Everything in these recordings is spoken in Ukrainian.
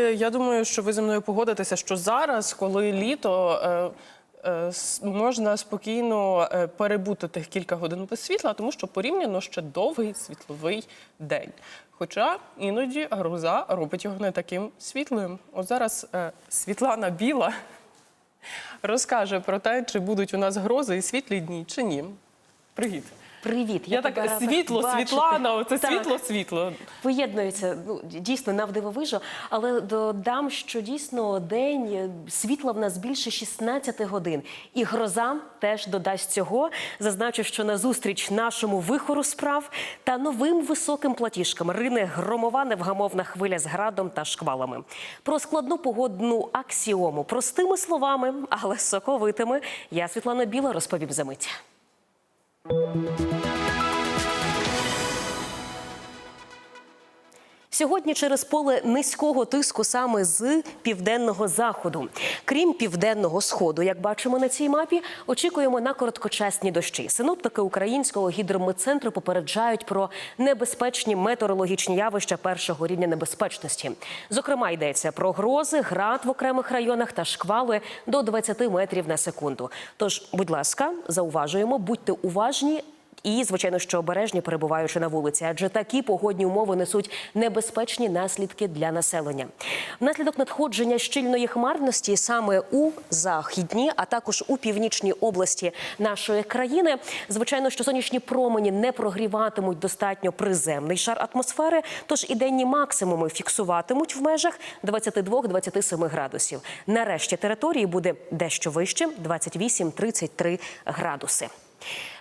Я думаю, що ви зі мною погодитеся, що зараз, коли літо. е, е, Можна спокійно е, перебути тих кілька годин без світла, тому що порівняно ще довгий світловий день. Хоча іноді гроза робить його не таким світлим. От зараз е, Світлана Біла розкаже про те, чи будуть у нас грози і світлі дні, чи ні. Привіт. Привіт, Я, так тебе світло, бачити. Світлана, оце Так. світло, світло. Поєднується ну дійсно навдивовижу, але додам, що дійсно день е, світла в нас більше 16 годин, і гроза теж додасть цього. Зазначу, що назустріч нашому вихору справ та новим високим платіжкам рине громова невгамовна хвиля з градом та шквалами. Про складну погодну аксіому простими словами, але соковитими. Я Світлана Біла розповім за мить. Música Сьогодні через поле низького тиску саме з південного заходу. Крім південного сходу, як бачимо на цій мапі, очікуємо на короткочасні дощі. Синоптики українського гідрометцентру попереджають про небезпечні метеорологічні явища першого рівня небезпечності. Зокрема, йдеться про грози, град в окремих районах та шквали до 20 метрів на секунду. Тож, будь ласка, зауважуємо, будьте уважні. І, звичайно, що обережні перебуваючи на вулиці, адже такі погодні умови несуть небезпечні наслідки для населення. Внаслідок надходження щільної хмарності саме у західній, а також у північній області нашої країни, звичайно, що сонячні промені не прогріватимуть достатньо приземний шар атмосфери, тож і денні максимуми фіксуватимуть в межах 22-27 градусів. Нарешті території буде дещо вище 28-33 градуси.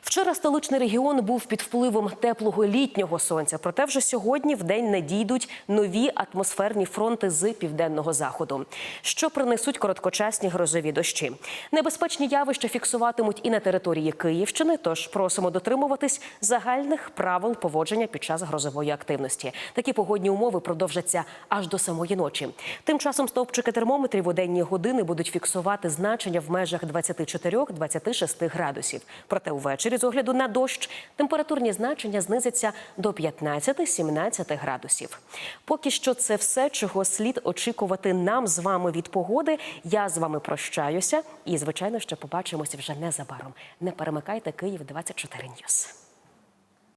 Вчора столичний регіон був під впливом теплого літнього сонця. Проте вже сьогодні в день надійдуть нові атмосферні фронти з південного заходу, що принесуть короткочасні грозові дощі. Небезпечні явища фіксуватимуть і на території Київщини. Тож просимо дотримуватись загальних правил поводження під час грозової активності. Такі погодні умови продовжаться аж до самої ночі. Тим часом стовпчики термометрів у денні години будуть фіксувати значення в межах 24-26 градусів. Проте увечері, з огляду на дощ, температурні значення знизяться до 15-17 градусів. Поки що це все, чого слід очікувати нам з вами від погоди. Я з вами прощаюся і, звичайно, ще побачимося вже незабаром. Не перемикайте Київ 24 Ньюс.